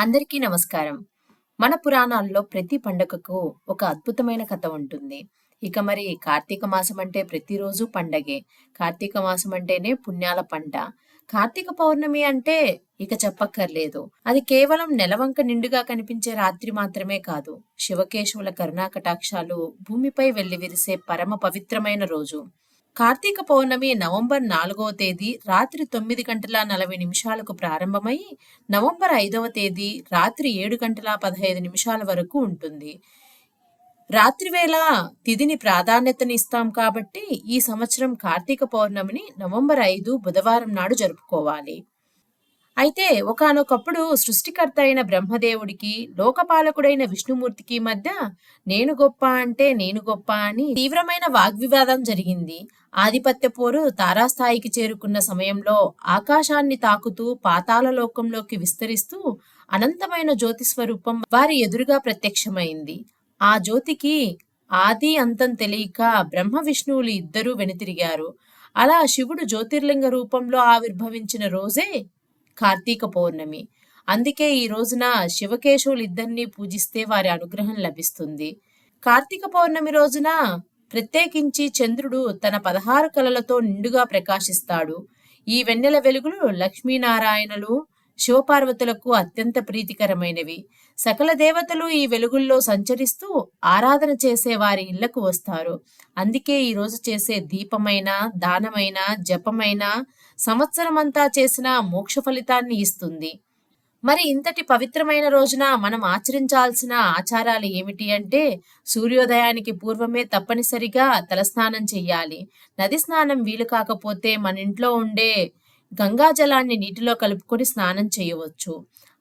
అందరికీ నమస్కారం. మన పురాణాల్లో ప్రతి పండగకు ఒక అద్భుతమైన కథ ఉంటుంది. ఇక మరి కార్తీక మాసం అంటే ప్రతిరోజు పండగే. కార్తీక మాసం అంటేనే పుణ్యాల పంట. కార్తీక పౌర్ణమి అంటే ఇక చెప్పక్కర్లేదు. అది కేవలం నెలవంక నిండుగా కనిపించే రాత్రి మాత్రమే కాదు. శివకేశవుల కరుణాకటాక్షాలు భూమిపై వెళ్ళి విరిసే పరమ పవిత్రమైన రోజు. కార్తీక పౌర్ణమి నవంబర్ నాలుగవ తేదీ రాత్రి తొమ్మిది గంటల నలభై నిమిషాలకు ప్రారంభమై నవంబర్ ఐదవ తేదీ రాత్రి ఏడు గంటల పదహైదు నిమిషాల వరకు ఉంటుంది. రాత్రివేళ తిథిని ప్రాధాన్యతనిస్తాం కాబట్టి ఈ సంవత్సరం కార్తీక పౌర్ణమిని నవంబర్ ఐదు బుధవారం నాడు జరుపుకోవాలి. అయితే ఒకనొకప్పుడు సృష్టికర్త అయిన బ్రహ్మదేవుడికి లోకపాలకుడైన విష్ణుమూర్తికి మధ్య నేను గొప్ప అంటే నేను గొప్ప అని తీవ్రమైన వాగ్వివాదం జరిగింది. ఆధిపత్య పోరు తారాస్థాయికి చేరుకున్న సమయంలో ఆకాశాన్ని తాకుతూ పాతాల లోకంలోకి విస్తరిస్తూ అనంతమైన జ్యోతి స్వరూపం వారి ఎదురుగా ప్రత్యక్షమైంది. ఆ జ్యోతికి ఆది అంతం తెలియక బ్రహ్మ విష్ణువులు ఇద్దరూ వెనుతిరిగారు. అలా శివుడు జ్యోతిర్లింగ రూపంలో ఆవిర్భవించిన రోజే కార్తీక పౌర్ణమి. అందుకే ఈ రోజున శివకేశవులు ఇద్దరిని పూజిస్తే వారి అనుగ్రహం లభిస్తుంది. కార్తీక పౌర్ణమి రోజున ప్రత్యేకించి చంద్రుడు తన పదహారు కలలతో నిండుగా ప్రకాశిస్తాడు. ఈ వెన్నెల వెలుగులు లక్ష్మీనారాయణలు శివపార్వతులకు అత్యంత ప్రీతికరమైనవి. సకల దేవతలు ఈ వెలుగుల్లో సంచరిస్తూ ఆరాధన చేసే వారి ఇళ్ళకు వస్తారు. అందుకే ఈ రోజు చేసే దీపమైన దానమైన జపమైన సంవత్సరమంతా చేసిన మోక్ష ఫలితాన్ని ఇస్తుంది. మరి ఇంతటి పవిత్రమైన రోజున మనం ఆచరించాల్సిన ఆచారాలు ఏమిటి అంటే సూర్యోదయానికి పూర్వమే తప్పనిసరిగా తలస్నానం చెయ్యాలి. నది స్నానం వీలు కాకపోతే మన ఇంట్లో ఉండే గంగాజలాన్ని నీటిలో కలుపుకొని స్నానం చేయవచ్చు.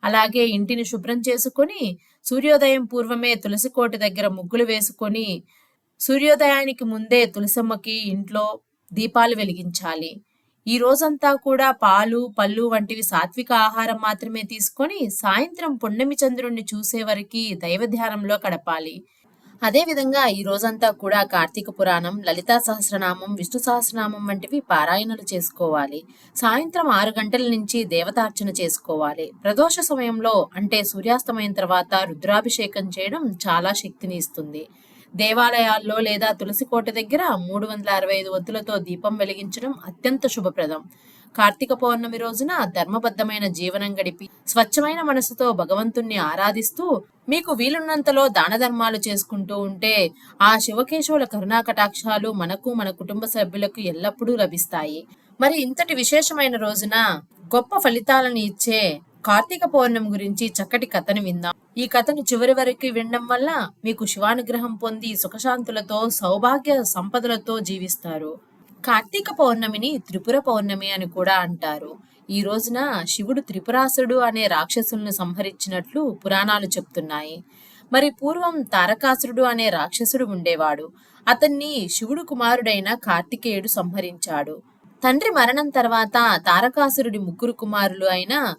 అలాగే ఇంటిని శుభ్రం చేసుకొని సూర్యోదయం పూర్వమే తులసి కోట దగ్గర ముగ్గులు వేసుకొని సూర్యోదయానికి ముందే తులసమ్మకి ఇంట్లో దీపాలు వెలిగించాలి. ఈ రోజంతా కూడా పాలు పళ్ళు వంటివి సాత్విక ఆహారం మాత్రమే తీసుకొని సాయంత్రం పున్నమి చంద్రుణ్ణి చూసే వరకు దైవ ధ్యానంలో గడపాలి. అదేవిధంగా ఈ రోజంతా కూడా కార్తీక పురాణం లలితా సహస్రనామం విష్ణు సహస్రనామం వంటివి పారాయణలు చేసుకోవాలి. సాయంత్రం ఆరు గంటల నుంచి దేవతార్చన చేసుకోవాలి. ప్రదోష సమయంలో అంటే సూర్యాస్తమయం తర్వాత రుద్రాభిషేకం చేయడం చాలా శక్తిని ఇస్తుంది. దేవాలయాల్లో లేదా తులసి కోట దగ్గర మూడు వందల అరవై ఐదు ఒత్తులతో దీపం వెలిగించడం అత్యంత శుభప్రదం. కార్తీక పౌర్ణమి రోజున ధర్మబద్ధమైన జీవనం గడిపి స్వచ్ఛమైన మనసుతో భగవంతుణ్ణి ఆరాధిస్తూ మీకు వీలున్నంతలో దాన ధర్మాలు చేసుకుంటూ ఉంటే ఆ శివకేశవుల కరుణా కటాక్షాలు మనకు మన కుటుంబ సభ్యులకు ఎల్లప్పుడూ లభిస్తాయి. మరి ఇంతటి విశేషమైన రోజున గొప్ప ఫలితాలను ఇచ్చే కార్తీక పౌర్ణమి గురించి చక్కటి కథను విందాం. ఈ కథను చివరి వరకు వినడం వల్ల మీకు శివానుగ్రహం పొంది సుఖశాంతులతో సౌభాగ్య సంపదలతో జీవిస్తారు. కార్తీక పౌర్ణమిని త్రిపుర పౌర్ణమి అని కూడా అంటారు. ఈ రోజున శివుడు త్రిపురాసుడు అనే రాక్షసులను సంహరించినట్లు పురాణాలు చెప్తున్నాయి. మరి పూర్వం తారకాసురుడు అనే రాక్షసుడు ఉండేవాడు. అతన్ని శివుడు కుమారుడైన కార్తికేయుడు సంహరించాడు. తండ్రి మరణం తర్వాత తారకాసురుడి ముగ్గురు కుమారులు అయిన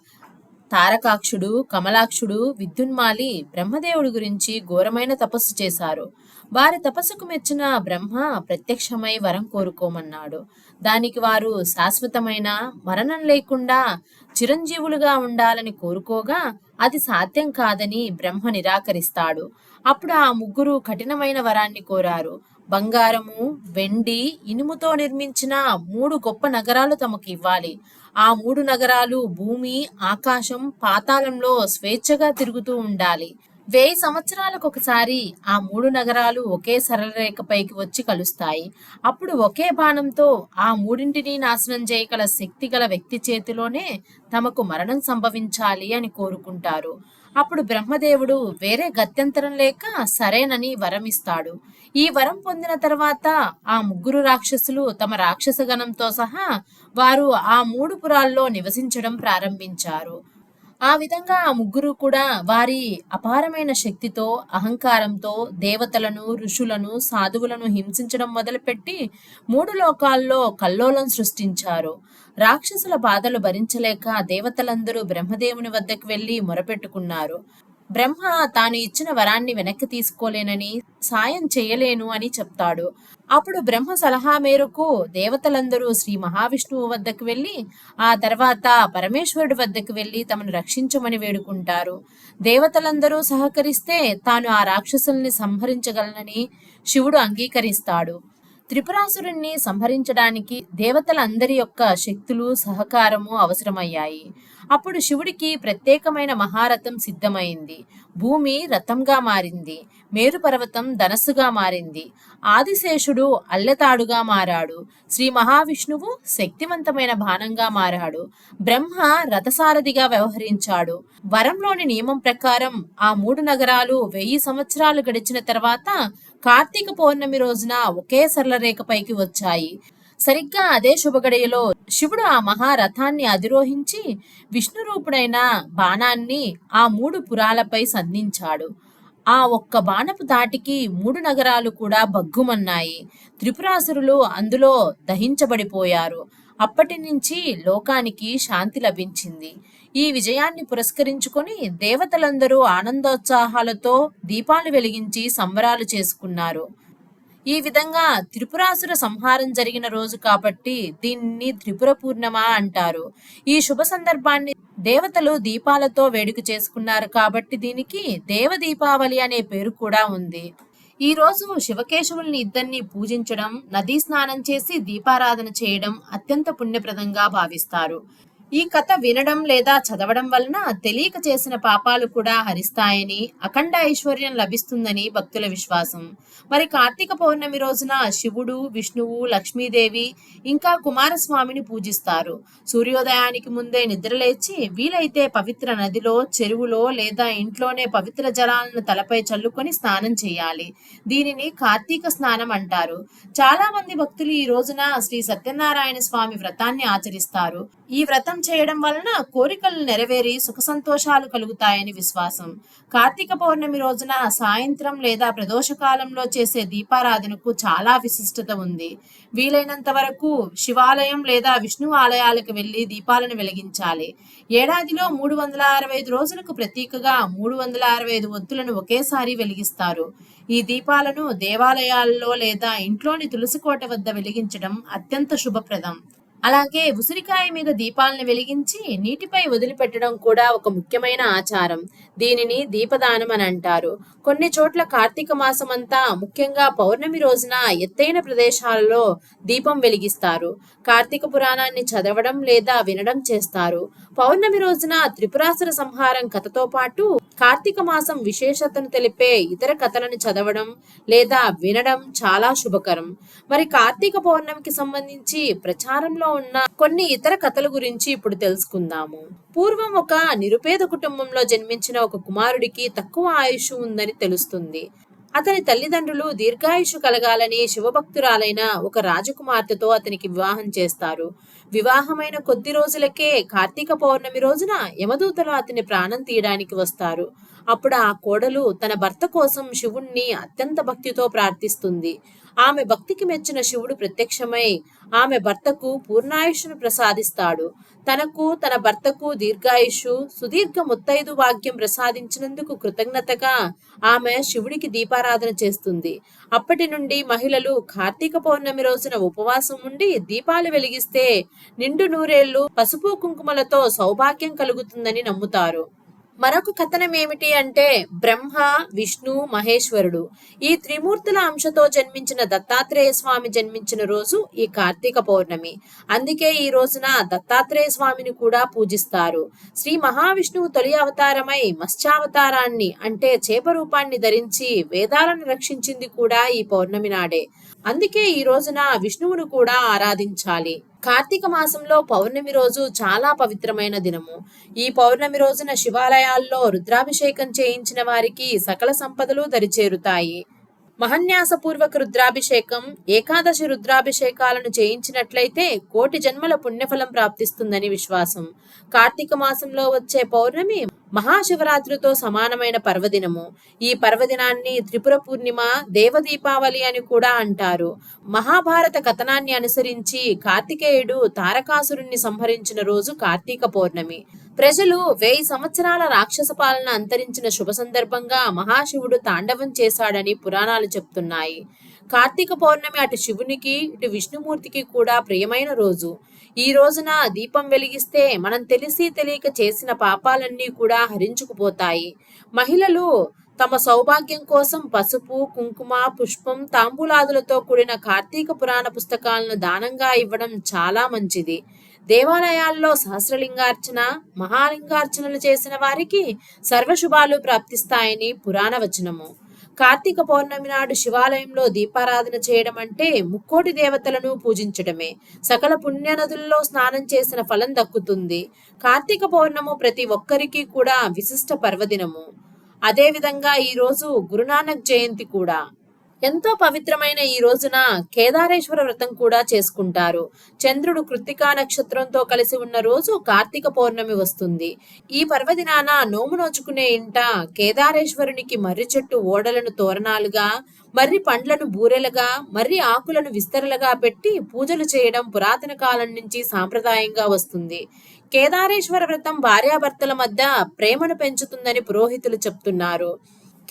తారకాక్షుడు కమలాక్షుడు విద్యున్మాలి బ్రహ్మదేవుడి గురించి ఘోరమైన తపస్సు చేశారు. వారి తపస్సుకు మెచ్చిన బ్రహ్మ ప్రత్యక్షమై వరం కోరుకోమన్నాడు. దానికి వారు శాశ్వతమైన మరణం లేకుండా చిరంజీవులుగా ఉండాలని కోరుకోగా అది సాధ్యం కాదని బ్రహ్మ నిరాకరిస్తాడు. అప్పుడు ఆ ముగ్గురు కఠినమైన వరాన్ని కోరారు. బంగారము వెండి ఇనుముతో నిర్మించిన మూడు గొప్ప నగరాలు తమకు ఇవ్వాలి. ఆ మూడు నగరాలు భూమి ఆకాశం పాతాళంలో స్వేచ్ఛగా తిరుగుతూ ఉండాలి. వెయ్యి సంవత్సరాలకు ఒకసారి ఆ మూడు నగరాలు ఒకే సరళరేఖపైకి వచ్చి కలుస్తాయి. అప్పుడు ఒకే బాణంతో ఆ మూడింటిని నాశనం చేయగల శక్తి గల వ్యక్తి చేతిలోనే తమకు మరణం సంభవించాలి అని కోరుకుంటారు. అప్పుడు బ్రహ్మదేవుడు వేరే గత్యంతరం లేక సరేనని వరం ఇస్తాడు ఈ వరం పొందిన తర్వాత ఆ ముగ్గురు రాక్షసులు తమ రాక్షసగణంతో సహా వారు ఆ మూడు పురాల్లో నివసించడం ప్రారంభించారు. ఆ విధంగా ఆ ముగ్గురు కూడా వారి అపారమైన శక్తితో అహంకారంతో దేవతలను ఋషులను సాధువులను హింసించడం మొదలుపెట్టి మూడు లోకాల్లో కల్లోలం సృష్టించారు. రాక్షసుల బాధలు భరించలేక దేవతలందరూ బ్రహ్మదేవుని వద్దకు వెళ్ళి మొరపెట్టుకున్నారు. బ్రహ్మ తాను ఇచ్చిన వరాన్ని వెనక్కి తీసుకోలేనని సాయం చేయలేను అని చెప్తాడు. అప్పుడు బ్రహ్మ సలహా మేరకు దేవతలందరూ శ్రీ మహావిష్ణువు వద్దకు వెళ్ళి ఆ తర్వాత పరమేశ్వరుడి వద్దకు వెళ్ళి తమను రక్షించమని వేడుకుంటారు. దేవతలందరూ సహకరిస్తే తాను ఆ రాక్షసుల్ని సంహరించగలనని శివుడు అంగీకరిస్తాడు. త్రిపురాసురుణ్ణి సంహరించడానికి దేవతలందరి యొక్క శక్తులు సహకారము అవసరమయ్యాయి. అప్పుడు శివుడికి ప్రత్యేకమైన మహారథం సిద్ధమైంది. భూమి రథంగా మారింది. మేరు పర్వతం ధనస్సుగా మారింది. ఆదిశేషుడు అల్లెతాడుగా మారాడు. శ్రీ మహావిష్ణువు శక్తివంతమైన బాణంగా మారాడు. బ్రహ్మ రథసారథిగా వ్యవహరించాడు. వరంలోని నియమం ప్రకారం ఆ మూడు నగరాలు వెయ్యి సంవత్సరాలు గడిచిన తర్వాత కార్తీక పౌర్ణమి రోజున ఒకే సరళ రేఖపైకి వచ్చాయి. సరిగ్గా అదే శుభగడియలో శివుడు ఆ మహారథాన్ని అధిరోహించి విష్ణు రూపుడైన బాణాన్ని ఆ మూడు పురాలపై సంధించాడు. ఆ ఒక్క బాణపు దాటికి మూడు నగరాలు కూడా బగ్గుమన్నాయి త్రిపురాసురులు అందులో దహించబడిపోయారు. అప్పటి నుంచి లోకానికి శాంతి లభించింది. ఈ విజయాన్ని పురస్కరించుకొని దేవతలందరూ ఆనందోత్సాహాలతో దీపాలు వెలిగించి సంబరాలు చేసుకున్నారు. ఈ విధంగా త్రిపురాసుర సంహారం జరిగిన రోజు కాబట్టి దీన్ని త్రిపుర పూర్ణిమ అంటారు. ఈ శుభ సందర్భాన్ని దేవతలు దీపాలతో వేడుక చేసుకున్నారు కాబట్టి దీనికి దేవ దీపావళి అనే పేరు కూడా ఉంది. ఈ రోజు శివకేశవుల్ని ఇద్దరిని పూజించడం నదీ స్నానం చేసి దీపారాధన చేయడం అత్యంత పుణ్యప్రదంగా భావిస్తారు. ఈ కథ వినడం లేదా చదవడం వలన తెలియక చేసిన పాపాలు కూడా హరిస్తాయని అఖండ ఐశ్వర్యం లభిస్తుందని భక్తుల విశ్వాసం. మరి కార్తీక పౌర్ణమి రోజున శివుడు విష్ణువు లక్ష్మీదేవి ఇంకా కుమారస్వామిని పూజిస్తారు. సూర్యోదయానికి ముందే నిద్రలేచి వీలైతే పవిత్ర నదిలో చెరువులో లేదా ఇంట్లోనే పవిత్ర జలాలను తలపై చల్లుకొని స్నానం చేయాలి. దీనిని కార్తీక స్నానం అంటారు. చాలా మంది భక్తులు ఈ రోజున శ్రీ సత్యనారాయణ స్వామి వ్రతాన్ని ఆచరిస్తారు. ఈ వ్రతం చేయడం వలన కోరికలు నెరవేరి సుఖ సంతోషాలు కలుగుతాయని విశ్వాసం. కార్తీక పౌర్ణమి రోజున సాయంత్రం లేదా ప్రదోషకాలంలో చేసే దీపారాధనకు చాలా విశిష్టత ఉంది. వీలైనంత వరకు శివాలయం లేదా విష్ణు ఆలయాలకు వెళ్ళి దీపాలను వెలిగించాలి. ఏడాదిలో మూడు వందల అరవై ఐదు రోజులకు ప్రతీకగా మూడు వందల అరవై ఐదు ఒత్తులను ఒకేసారి వెలిగిస్తారు. ఈ దీపాలను దేవాలయాల్లో లేదా ఇంట్లోని తులసి కోట వద్ద వెలిగించడం అత్యంత శుభప్రదం. అలాగే ఉసిరికాయ మీద దీపాలను వెలిగించి నీటిపై వదిలిపెట్టడం కూడా ఒక ముఖ్యమైన ఆచారం. దీనిని దీపదానం అని అంటారు. కొన్ని చోట్ల కార్తీక మాసం అంతా ముఖ్యంగా పౌర్ణమి రోజున ఎత్తైన ప్రదేశాలలో దీపం వెలిగిస్తారు. కార్తీక పురాణాన్ని చదవడం లేదా వినడం చేస్తారు. పౌర్ణమి రోజున త్రిపురాసుర సంహారం కథతో పాటు కార్తీక మాసం విశేషతను తెలిపే ఇతర కథలను చదవడం లేదా వినడం చాలా శుభకరం. మరి కార్తీక పౌర్ణమికి సంబంధించి ప్రచారంలో ఉన్న కొన్ని ఇతర కథల గురించి ఇప్పుడు తెలుసుకుందాము. పూర్వం ఒక నిరుపేద కుటుంబంలో జన్మించిన ఒక కుమారుడికి తక్కువ ఆయుష్ ఉందని తెలుస్తుంది. అతని తల్లిదండ్రులు దీర్ఘాయుషు కలగాలని శివభక్తురాలైన ఒక రాజకుమార్తెతో అతనికి వివాహం చేస్తారు. వివాహమైన కొద్ది రోజులకే కార్తీక పౌర్ణమి రోజున యమదూతలు అతని ప్రాణం తీయడానికి వస్తారు. అప్పుడు ఆ కోడలు తన భర్త కోసం శివుణ్ణి అత్యంత భక్తితో ప్రార్థిస్తుంది. ఆమె భక్తికి మెచ్చిన శివుడు ప్రత్యక్షమై ఆమె భర్తకు పూర్ణాయుష్ను ప్రసాదిస్తాడు. తనకు తన భర్తకు దీర్ఘాయుషు సుదీర్ఘ ముత్తైదు వాక్యం ప్రసాదించినందుకు కృతజ్ఞతగా ఆమె శివుడికి దీపారాధన చేస్తుంది. అప్పటి నుండి మహిళలు కార్తీక పౌర్ణమి రోజున ఉపవాసం ఉండి దీపాలు వెలిగిస్తే నిండు నూరేళ్ళు పసుపు కుంకుమలతో సౌభాగ్యం కలుగుతుందని నమ్ముతారు. మరొక కథనం ఏమిటి అంటే బ్రహ్మ విష్ణు మహేశ్వరుడు. ఈ త్రిమూర్తుల అంశతో జన్మించిన దత్తాత్రేయ స్వామి జన్మించిన రోజు ఈ కార్తీక పౌర్ణమి. అందుకే ఈ రోజున దత్తాత్రేయ స్వామిని కూడా పూజిస్తారు. శ్రీ మహావిష్ణువు తొలి అవతారమై మత్స్యావతారాన్ని అంటే చేప రూపాన్ని ధరించి వేదాలను రక్షించింది కూడా ఈ పౌర్ణమి నాడే. అందుకే ఈ రోజున విష్ణువును కూడా ఆరాధించాలి. కార్తీక మాసంలో పౌర్ణమి రోజు చాలా పవిత్రమైన దినము. ఈ పౌర్ణమి రోజున శివాలయాల్లో రుద్రాభిషేకం చేయించిన వారికి సకల సంపదలు దరిచేరుతాయి. మహన్యాసపూర్వక రుద్రాభిషేకం ఏకాదశి రుద్రాభిషేకాలను చేయించినట్లయితే కోటి జన్మల పుణ్యఫలం ప్రాప్తిస్తుందని విశ్వాసం. కార్తీక మాసంలో వచ్చే పౌర్ణమి మహాశివరాత్రితో సమానమైన పర్వదినము. ఈ పర్వదినాన్ని త్రిపుర పూర్ణిమ దేవదీపావళి అని కూడా అంటారు. మహాభారత కథనాన్ని అనుసరించి కార్తికేయుడు తారకాసురుణ్ణి సంహరించిన రోజు కార్తీక పౌర్ణమి. ప్రజలు వెయ్యి సంవత్సరాల రాక్షస పాలన అంతరించిన శుభ సందర్భంగా మహాశివుడు తాండవం చేశాడని పురాణాలు చెప్తున్నాయి. కార్తీక పౌర్ణమి అటు శివునికి ఇటు విష్ణుమూర్తికి కూడా ప్రియమైన రోజు. ఈ రోజున దీపం వెలిగిస్తే మనం తెలిసి తెలియక చేసిన పాపాలన్నీ కూడా హరించుకుపోతాయి. మహిళలు తమ సౌభాగ్యం కోసం పసుపు కుంకుమ పుష్పం తాంబూలాదులతో కూడిన కార్తీక పురాణ పుస్తకాలను దానంగా ఇవ్వడం చాలా మంచిది. దేవాలయాల్లో సహస్రలింగార్చన మహాలింగార్చనలు చేసిన వారికి సర్వశుభాలు ప్రాప్తిస్తాయని పురాణ వచనము. కార్తీక పౌర్ణమి నాడు శివాలయంలో దీపారాధన చేయడం అంటే ముక్కోటి దేవతలను పూజించడమే. సకల పుణ్యనదుల్లో స్నానం చేసిన ఫలం దక్కుతుంది. కార్తీక పౌర్ణము ప్రతి ఒక్కరికి కూడా విశిష్ట పర్వదినము. అదేవిధంగా ఈ రోజు గురునానక్ జయంతి కూడా. ఎంతో పవిత్రమైన ఈ రోజున కేదారేశ్వర వ్రతం కూడా చేసుకుంటారు. చంద్రుడు కృత్తికా నక్షత్రంతో కలిసి ఉన్న రోజు కార్తీక పౌర్ణమి వస్తుంది. ఈ పర్వదినాన నోము నోచుకునే ఇంట కేదారేశ్వరునికి మర్రి చెట్టు ఓడలను తోరణాలుగా మర్రి పండ్లను బూరెలుగా మర్రి ఆకులను విస్తరలుగా పెట్టి పూజలు చేయడం పురాతన కాలం నుంచి సాంప్రదాయంగా వస్తుంది. కేదారేశ్వర వ్రతం భార్యాభర్తల మధ్య ప్రేమను పెంచుతుందని పురోహితులు చెప్తున్నారు.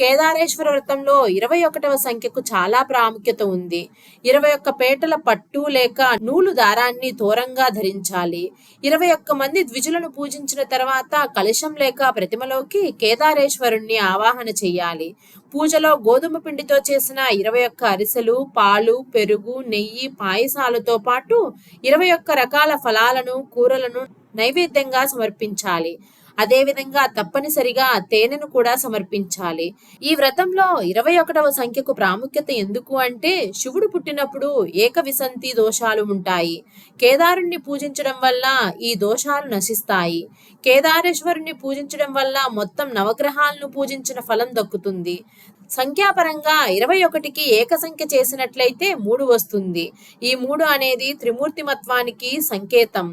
కేదారేశ్వర వ్రతంలో ఇరవై ఒకటవ సంఖ్యకు చాలా ప్రాముఖ్యత ఉంది. ఇరవై ఒక్క పేటల పట్టు లేక నూలు దారాన్ని దూరంగా ధరించాలి. ఇరవై ఒక్క మంది ద్విజులను పూజించిన తర్వాత కలశం లేక ప్రతిమలోకి కేదారేశ్వరుణ్ణి ఆవాహన చేయాలి పూజలో గోధుమ పిండితో చేసిన ఇరవై ఒక్క అరిసెలు పాలు పెరుగు నెయ్యి పాయసాలతో పాటు ఇరవై ఒక్క రకాల ఫలాలను కూరలను నైవేద్యంగా సమర్పించాలి. అదేవిధంగా తప్పనిసరిగా తేనెను కూడా సమర్పించాలి. ఈ వ్రతంలో ఇరవై ఒకటవ సంఖ్యకు ప్రాముఖ్యత ఎందుకు అంటే శివుడు పుట్టినప్పుడు ఏకవిసంతి దోషాలు ఉంటాయి. కేదారుణ్ణి పూజించడం వల్ల ఈ దోషాలు నశిస్తాయి. కేదారేశ్వరుణ్ణి పూజించడం వల్ల మొత్తం నవగ్రహాలను పూజించిన ఫలం దక్కుతుంది. సంఖ్యాపరంగా ఇరవై ఒకటికి ఏక సంఖ్య చేసినట్లయితే మూడు వస్తుంది. ఈ మూడు అనేది త్రిమూర్తిమత్వానికి సంకేతం.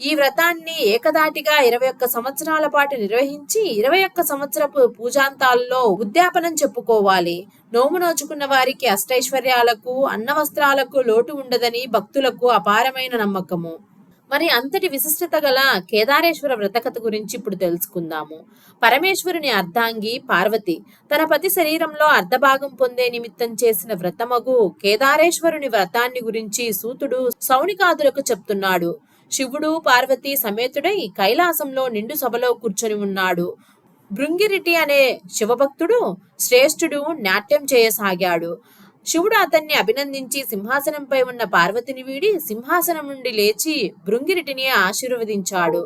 ఈ వ్రతాన్ని ఏకదాటిగా ఇరవై ఒక్క సంవత్సరాల పాటు నిర్వహించి ఇరవై ఒక్క సంవత్సరపు పూజాంతాల్లో ఉద్యాపనం చెప్పుకోవాలి. నోము నోచుకున్న వారికి అష్టైశ్వర్యాలకు అన్న వస్త్రాలకు లోటు ఉండదని భక్తులకు అపారమైన నమ్మకము. మరి అంతటి విశిష్టత గల కేదారేశ్వర వ్రతకథ గురించి ఇప్పుడు తెలుసుకుందాము. పరమేశ్వరుని అర్ధాంగి పార్వతి తన పతి శరీరంలో అర్ధభాగం పొందే నిమిత్తం చేసిన వ్రతమగు కేదారేశ్వరుని వ్రతాన్ని గురించి సూతుడు సౌనికాదులకు చెప్తున్నాడు. శివుడు పార్వతి సమేతుడై కైలాసంలో నిండు సభలో కూర్చొని ఉన్నాడు. భృంగిరిటి అనే శివభక్తుడు శ్రేష్ఠుడు నాట్యం చేయసాగాడు. శివుడు అతన్ని అభినందించి సింహాసనంపై ఉన్న పార్వతిని వీడి సింహాసనం నుండి లేచి భృంగిరిటిని ఆశీర్వదించాడు.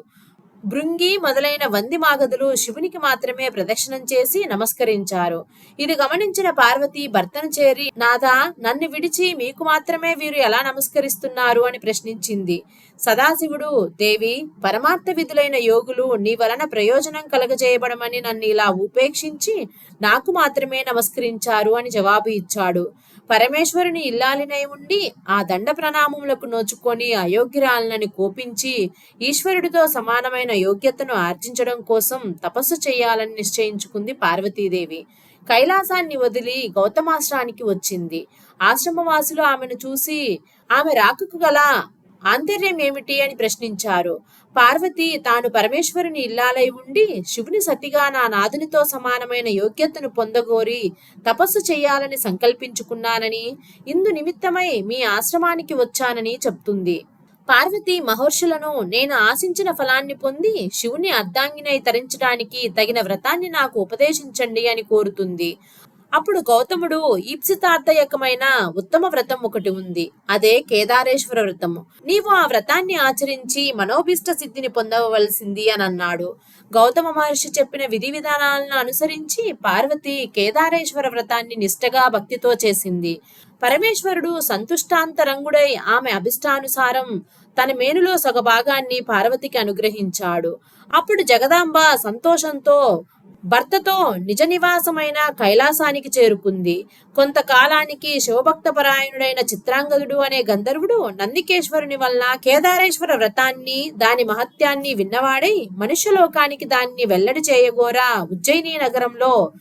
భృంగి మొదలైన వంది మాగదులు శివునికి మాత్రమే ప్రదక్షిణం చేసి నమస్కరించారు. ఇది గమనించిన పార్వతి భర్తను చేరి నాథా నన్ను విడిచి మీకు మాత్రమే వీరు ఎలా నమస్కరిస్తున్నారు? అని ప్రశ్నించింది. సదాశివుడు దేవి పరమార్థ విధులైన యోగులు నీ వలన ప్రయోజనం కలగజేయబడమని నన్ను ఇలా ఉపేక్షించి నాకు మాత్రమే నమస్కరించారు అని జవాబు ఇచ్చాడు. పరమేశ్వరుని ఇల్లాలినై ఉండి ఆ దండ ప్రణామములకు నోచుకొని అయోగ్యురాలని కోపించి ఈశ్వరుడితో సమానమైన యోగ్యతను ఆర్జించడం కోసం తపస్సు చేయాలని నిశ్చయించుకుంది పార్వతీదేవి. కైలాసాన్ని వదిలి గౌతమాశ్రానికి వచ్చింది. ఆశ్రమవాసులు ఆమెను చూసి ఆమె రాకకు గల ఆంతర్యం ఏమిటి అని ప్రశ్నించారు. పార్వతి తాను పరమేశ్వరుని ఇల్లాలై ఉండి శివుని సతిగా నా నాదునితో సమానమైన యోగ్యతను పొందగోరి తపస్సు చేయాలని సంకల్పించుకున్నానని ఇందు నిమిత్తమై మీ ఆశ్రమానికి వచ్చానని చెప్తుంది. పార్వతి మహర్షులను నేను ఆశించిన ఫలాన్ని పొంది శివుని అర్ధాంగినై తరించడానికి తగిన వ్రతాన్ని నాకు ఉపదేశించండి అని కోరుతుంది. అప్పుడు గౌతముడు ఈప్సితార్థయకమైన ఉత్తమ వ్రతం ఒకటి ఉంది. అదే కేదారేశ్వర వ్రతము. నీవు ఆ వ్రతాన్ని ఆచరించి మనోభిష్ట సిద్ధిని పొందవలసింది అని అన్నాడు. గౌతమ మహర్షి చెప్పిన విధి విధానాలను అనుసరించి పార్వతి కేదారేశ్వర వ్రతాన్ని నిష్టగా భక్తితో చేసింది. పరమేశ్వరుడు సంతుష్టాంతరంగుడై ఆమె అభిష్టానుసారం తన మేనులో సగభాగాన్ని పార్వతికి అనుగ్రహించాడు. అప్పుడు జగదాంబ సంతోషంతో భర్తతో నిజ నివాసమైన కైలాసానికి చేరుకుంది. కొంతకాలానికి శివభక్తపరాయణుడైన చిత్రాంగదుడు అనే గంధర్వుడు నందికేశ్వరుని వల్ల కేదారేశ్వర వ్రతాన్ని దాని మహత్యాన్ని విన్నవాడై మనుష్యలోకానికి దాన్ని వెల్లడి చేయగోరా ఉజ్జయిని నగరంలో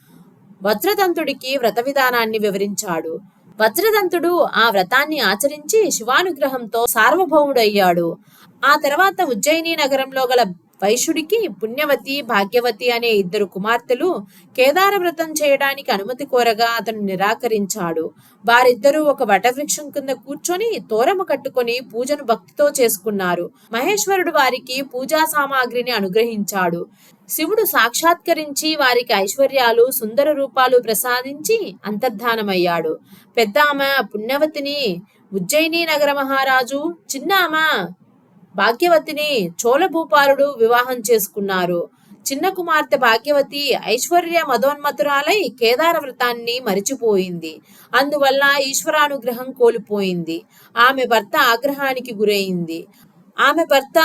వజ్రదంతుడికి వ్రత విధానాన్ని వివరించాడు. వజ్రదంతుడు ఆ వ్రతాన్ని ఆచరించి శివానుగ్రహంతో సార్వభౌముడయ్యాడు. ఆ తర్వాత ఉజ్జయిని నగరంలో గల వైశ్యుడికి పుణ్యవతి భాగ్యవతి అనే ఇద్దరు కుమార్తెలు కేదార వ్రతం చేయడానికి అనుమతి కోరగా అతను నిరాకరించాడు. వారిద్దరూ ఒక వటవృక్షం కింద కూర్చొని తోరము కట్టుకొని పూజను భక్తితో చేసుకున్నారు. మహేశ్వరుడు వారికి పూజా సామాగ్రిని అనుగ్రహించాడు. శివుడు సాక్షాత్కరించి వారికి ఐశ్వర్యాలు సుందర రూపాలు ప్రసాదించి అంతర్ధానమయ్యాడు. పెద్ద ఆమె పుణ్యవతిని ఉజ్జయిని నగర మహారాజు చిన్నామ భాగ్యవతిని చోళభూపాలుడు వివాహం చేసుకున్నారు. చిన్న కుమార్తె భాగ్యవతి ఐశ్వర్య మదోన్మతురాలై కేదార వ్రతాన్ని మరిచిపోయింది. అందువల్ల ఈశ్వరానుగ్రహం కోల్పోయింది. ఆమె భర్త ఆగ్రహానికి గురైంది. ఆమె భర్త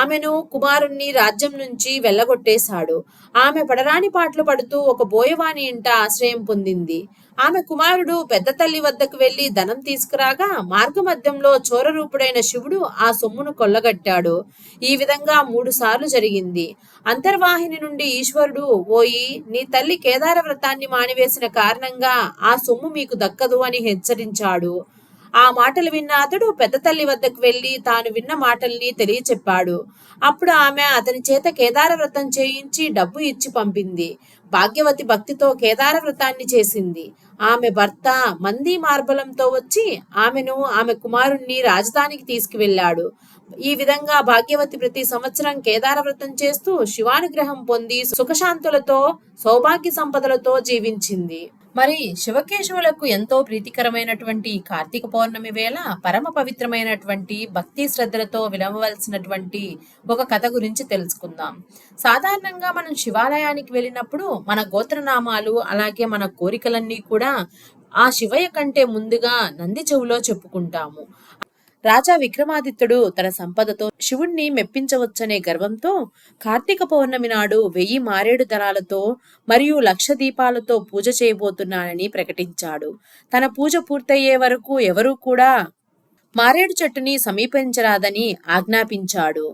ఆమెను కుమారుణ్ణి రాజ్యం నుంచి వెళ్ళగొట్టేశాడు. ఆమె పడరాని పాటలు పడుతూ ఒక బోయవాని ఇంట ఆశ్రయం పొందింది. ఆమె కుమారుడు పెద్ద తల్లి వద్దకు వెళ్ళి ధనం తీసుకురాగా మార్గమధ్యంలో చోరరూపుడైన శివుడు ఆ సొమ్మును కొల్లగట్టాడు. ఈ విధంగా మూడు సార్లు జరిగింది. అంతర్వాహిని నుండి ఈశ్వరుడు ఓయి నీ తల్లి కేదార వ్రతాన్ని మానివేసిన కారణంగా ఆ సొమ్ము మీకు దక్కదు అని హెచ్చరించాడు. ఆ మాటలు విన్న అతడు పెద్ద తల్లి వద్దకు వెళ్ళి తాను విన్న మాటల్ని తెలియచెప్పాడు. అప్పుడు ఆమె అతని చేత కేదార వ్రతం చేయించి డబ్బు ఇచ్చి పంపింది. భాగ్యవతి భక్తితో కేదార వ్రతాన్ని చేసింది. ఆమె భర్త మంది మార్బలంతో వచ్చి ఆమెను ఆమె కుమారుణ్ణి రాజధానికి తీసుకువెళ్ళాడు. ఈ విధంగా భాగ్యవతి ప్రతి సంవత్సరం కేదార వ్రతం చేస్తూ శివానుగ్రహం పొంది సుఖశాంతులతో సౌభాగ్య సంపదలతో జీవించింది. మరి శివకేశవులకు ఎంతో ప్రీతికరమైనటువంటి కార్తీక పౌర్ణమి వేళ పరమ పవిత్రమైనటువంటి భక్తి శ్రద్ధలతో వినవలసినటువంటి ఒక కథ గురించి తెలుసుకుందాం. సాధారణంగా మనం శివాలయానికి వెళ్ళినప్పుడు మన గోత్రనామాలు అలాగే మన కోరికలన్నీ కూడా ఆ శివయ్య కంటే ముందుగా నంది చెవులో చెప్పుకుంటాము. రాజా విక్రమాదిత్యుడు తన సంపదతో శివుణ్ణి మెప్పించవచ్చనే గర్వంతో కార్తీక పౌర్ణమి నాడు వెయ్యి మారేడు దళాలతో మరియు లక్ష దీపాలతో పూజ చేయబోతున్నానని ప్రకటించాడు. తన పూజ పూర్తయ్యే వరకు ఎవరూ కూడా మారేడు చెట్టుని సమీపించరాదని ఆజ్ఞాపించాడు.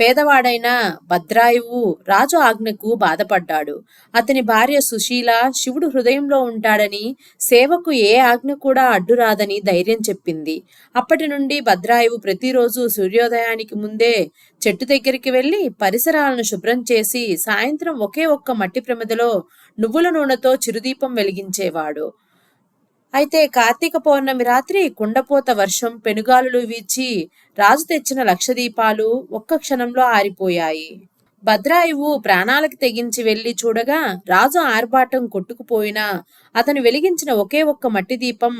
పేదవాడైన భద్రాయువు రాజు ఆజ్ఞకు బాధపడ్డాడు. అతని భార్య సుశీల శివుడు హృదయంలో ఉంటాడని సేవకు ఏ ఆజ్ఞ కూడా అడ్డురాదని ధైర్యం చెప్పింది. అప్పటి నుండి భద్రాయువు ప్రతిరోజు సూర్యోదయానికి ముందే చెట్టు దగ్గరికి వెళ్ళి పరిసరాలను శుభ్రం చేసి సాయంత్రం ఒకే ఒక్క మట్టి ప్రమిదలో నువ్వుల నూనెతో చిరుదీపం వెలిగించేవాడు. అయితే కార్తీక పౌర్ణమి రాత్రి కుండపోత వర్షం పెనుగాలులు వీచి రాజు తెచ్చిన లక్ష దీపాలు ఒక్క క్షణంలో ఆరిపోయాయి. భద్రాయువు ప్రాణాలకు తెగించి వెళ్ళి చూడగా రాజు ఆర్భాటం కొట్టుకుపోయినా అతను వెలిగించిన ఒకే ఒక్క మట్టి దీపం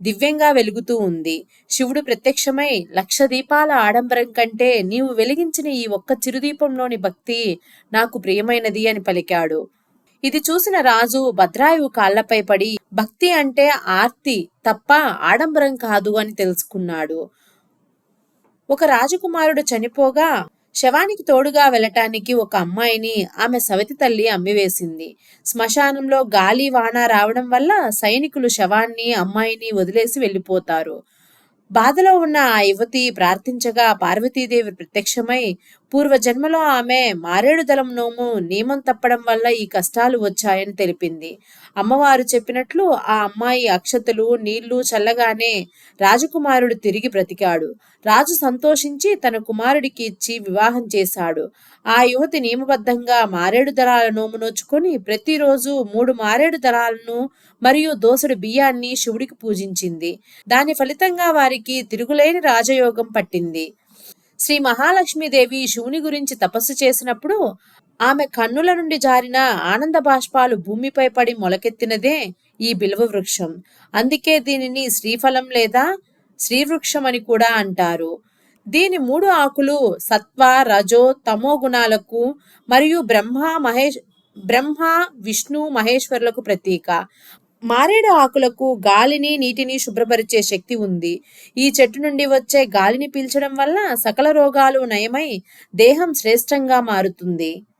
దివ్యంగా వెలుగుతూ ఉంది. శివుడు ప్రత్యక్షమై లక్ష దీపాల ఆడంబరం కంటే నీవు వెలిగించిన ఈ ఒక్క చిరుదీపంలోని భక్తి నాకు ప్రియమైనది అని పలికాడు. ఇది చూసిన రాజు భద్రాయువు కాళ్ళపై పడి భక్తి అంటే ఆర్తి తప్ప ఆడంబరం కాదు అని తెలుసుకున్నాడు. ఒక రాజకుమారుడు చనిపోగా శవానికి తోడుగా వెళ్ళటానికి ఒక అమ్మాయిని ఆమె సవతి తల్లి అమ్మివేసింది. శ్మశానంలో గాలి వాన రావడం వల్ల సైనికులు శవాన్ని అమ్మాయిని వదిలేసి వెళ్ళిపోతారు. బాధలో ఉన్న ఆ యువతి ప్రార్థించగా పార్వతీదేవి ప్రత్యక్షమై పూర్వజన్మలో ఆమె మారేడు దళం నోము నియమం తప్పడం వల్ల ఈ కష్టాలు వచ్చాయని తెలిపింది. అమ్మవారు చెప్పినట్లు ఆ అమ్మాయి అక్షతలు నీళ్ళు చల్లగానే రాజకుమారుడు తిరిగి బ్రతికాడు. రాజు సంతోషించి తన కుమారుడికి ఇచ్చి వివాహం చేశాడు. ఆ యువతి నియమబద్ధంగా మారేడు దళాల నోము నోచుకొని ప్రతిరోజు మూడు మారేడు దళాలను మరియు దోసడు బియ్యాన్ని శివుడికి పూజించింది. దాని ఫలితంగా వారికి తిరుగులేని రాజయోగం పట్టింది. శ్రీ మహాలక్ష్మీదేవి శివుని గురించి తపస్సు చేసినప్పుడు ఆమె కన్నుల నుండి జారిన ఆనంద బాష్పాలు భూమిపై పడి మొలకెత్తినదే ఈ బిల్వ వృక్షం. అందుకే దీనిని శ్రీఫలం లేదా శ్రీవృక్షం అని కూడా అంటారు. దీని మూడు ఆకులు సత్వ రజో తమో గుణాలకు మరియు బ్రహ్మ మహేష్ బ్రహ్మ విష్ణు మహేశ్వరులకు ప్రతీక. మారేడు ఆకులకు గాలిని నీటిని శుభ్రపరిచే శక్తి ఉంది. ఈ చెట్టు నుండి వచ్చే గాలిని పీల్చడం వల్ల సకల రోగాలు నయమై దేహం శ్రేష్టంగా మారుతుంది.